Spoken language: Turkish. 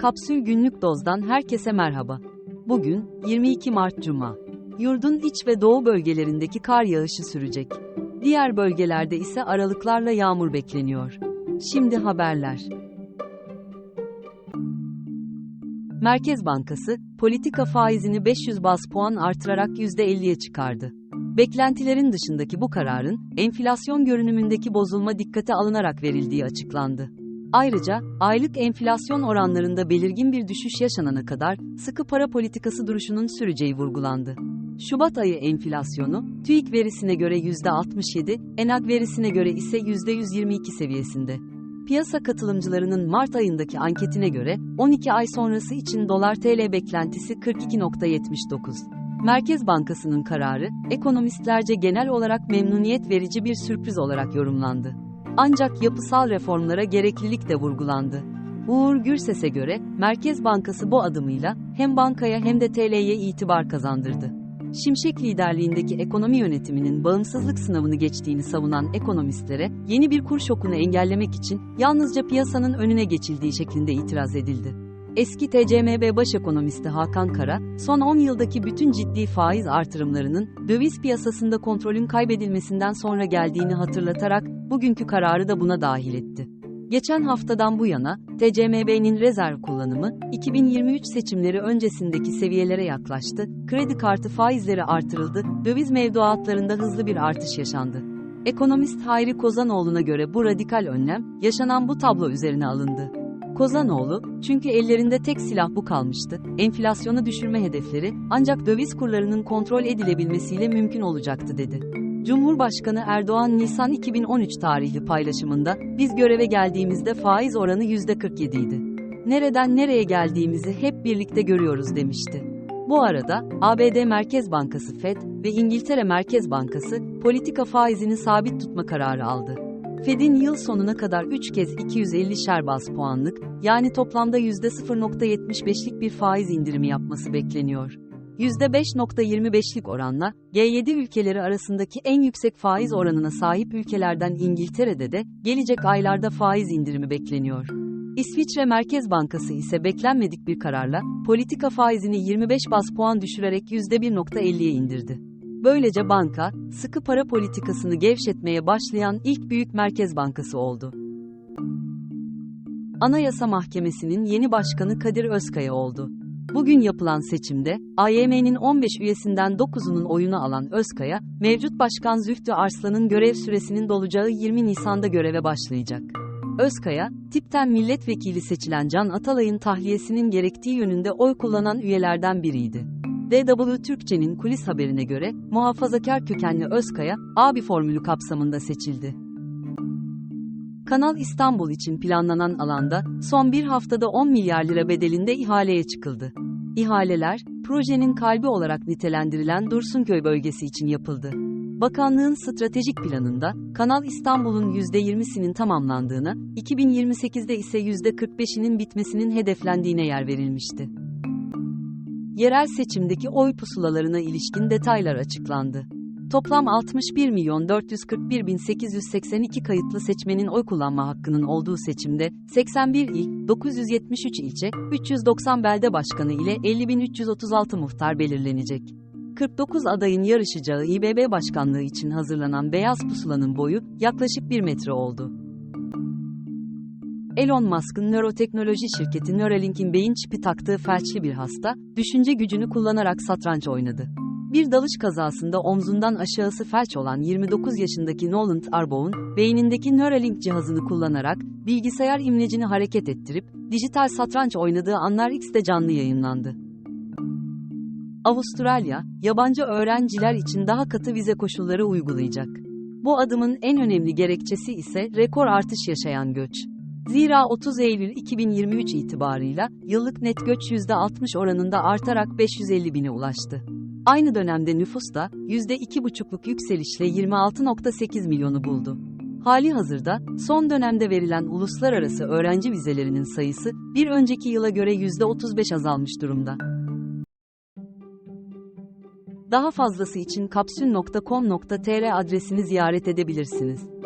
Kapsül Günlük Doz'dan herkese merhaba. Bugün 22 Mart Cuma. Yurdun iç ve doğu bölgelerindeki kar yağışı sürecek. Diğer bölgelerde ise aralıklarla yağmur bekleniyor. Şimdi haberler. Merkez Bankası, politika faizini 500 bas puan artırarak %50'ye çıkardı. Beklentilerin dışındaki bu kararın, enflasyon görünümündeki bozulma dikkate alınarak verildiği açıklandı. Ayrıca, aylık enflasyon oranlarında belirgin bir düşüş yaşanana kadar, sıkı para politikası duruşunun süreceği vurgulandı. Şubat ayı enflasyonu, TÜİK verisine göre %67, ENAG verisine göre ise %122 seviyesinde. Piyasa katılımcılarının Mart ayındaki anketine göre, 12 ay sonrası için dolar TL beklentisi 42.79. Merkez Bankası'nın kararı, ekonomistlerce genel olarak memnuniyet verici bir sürpriz olarak yorumlandı. Ancak yapısal reformlara gereklilik de vurgulandı. Uğur Gürses'e göre, Merkez Bankası bu adımıyla hem bankaya hem de TL'ye itibar kazandırdı. Şimşek liderliğindeki ekonomi yönetiminin bağımsızlık sınavını geçtiğini savunan ekonomistlere, yeni bir kur şokunu engellemek için yalnızca piyasanın önüne geçildiği şeklinde itiraz edildi. Eski TCMB baş ekonomisti Hakan Kara, son 10 yıldaki bütün ciddi faiz artırımlarının döviz piyasasında kontrolün kaybedilmesinden sonra geldiğini hatırlatarak bugünkü kararı da buna dahil etti. Geçen haftadan bu yana, TCMB'nin rezerv kullanımı, 2023 seçimleri öncesindeki seviyelere yaklaştı, kredi kartı faizleri artırıldı, döviz mevduatlarında hızlı bir artış yaşandı. Ekonomist Hayri Kozanoğlu'na göre bu radikal önlem, yaşanan bu tablo üzerine alındı. Kozanoğlu, çünkü ellerinde tek silah bu kalmıştı, enflasyonu düşürme hedefleri, ancak döviz kurlarının kontrol edilebilmesiyle mümkün olacaktı dedi. Cumhurbaşkanı Erdoğan Nisan 2013 tarihli paylaşımında, biz göreve geldiğimizde faiz oranı %47 idi. Nereden nereye geldiğimizi hep birlikte görüyoruz demişti. Bu arada, ABD Merkez Bankası Fed ve İngiltere Merkez Bankası, politika faizini sabit tutma kararı aldı. Fed'in yıl sonuna kadar 3 kez 250 bas puanlık, yani toplamda %0.75'lik bir faiz indirimi yapması bekleniyor. %5.25'lik oranla, G7 ülkeleri arasındaki en yüksek faiz oranına sahip ülkelerden İngiltere'de de, gelecek aylarda faiz indirimi bekleniyor. İsviçre Merkez Bankası ise beklenmedik bir kararla, politika faizini 25 bas puan düşürerek %1.50'ye indirdi. Böylece banka, sıkı para politikasını gevşetmeye başlayan ilk büyük merkez bankası oldu. Anayasa Mahkemesi'nin yeni başkanı Kadir Özkaya oldu. Bugün yapılan seçimde, AYM'nin 15 üyesinden 9'unun oyunu alan Özkaya, mevcut başkan Zühtü Arslan'ın görev süresinin dolacağı 20 Nisan'da göreve başlayacak. Özkaya, tipten milletvekili seçilen Can Atalay'ın tahliyesinin gerektiği yönünde oy kullanan üyelerden biriydi. DW Türkçe'nin kulis haberine göre, muhafazakar kökenli Özkaya, abi formülü kapsamında seçildi. Kanal İstanbul için planlanan alanda, son bir haftada 10 milyar lira bedelinde ihaleye çıkıldı. İhaleler, projenin kalbi olarak nitelendirilen Dursunköy bölgesi için yapıldı. Bakanlığın stratejik planında, Kanal İstanbul'un %20'sinin tamamlandığına, 2028'de ise %45'inin bitmesinin hedeflendiğine yer verilmişti. Yerel seçimdeki oy pusulalarına ilişkin detaylar açıklandı. Toplam 61 milyon 441 bin 882 kayıtlı seçmenin oy kullanma hakkının olduğu seçimde 81 il, 973 ilçe, 390 belde başkanı ile 50.336 muhtar belirlenecek. 49 adayın yarışacağı İBB başkanlığı için hazırlanan beyaz pusulanın boyu yaklaşık 1 metre oldu. Elon Musk'ın nöroteknoloji şirketi Neuralink'in beyin çipi taktığı felçli bir hasta, düşünce gücünü kullanarak satranç oynadı. Bir dalış kazasında omzundan aşağısı felç olan 29 yaşındaki Nolan Arboğ'un, beynindeki Neuralink cihazını kullanarak, bilgisayar imlecini hareket ettirip, dijital satranç oynadığı anlar X'te canlı yayınlandı. Avustralya, yabancı öğrenciler için daha katı vize koşulları uygulayacak. Bu adımın en önemli gerekçesi ise rekor artış yaşayan göç. Zira 30 Eylül 2023 itibarıyla yıllık net göç %60 oranında artarak 550 bine ulaştı. Aynı dönemde nüfus da %2,5'luk yükselişle 26.8 milyonu buldu. Hali hazırda, son dönemde verilen uluslararası öğrenci vizelerinin sayısı, bir önceki yıla göre %35 azalmış durumda. Daha fazlası için kapsül.com.tr adresini ziyaret edebilirsiniz.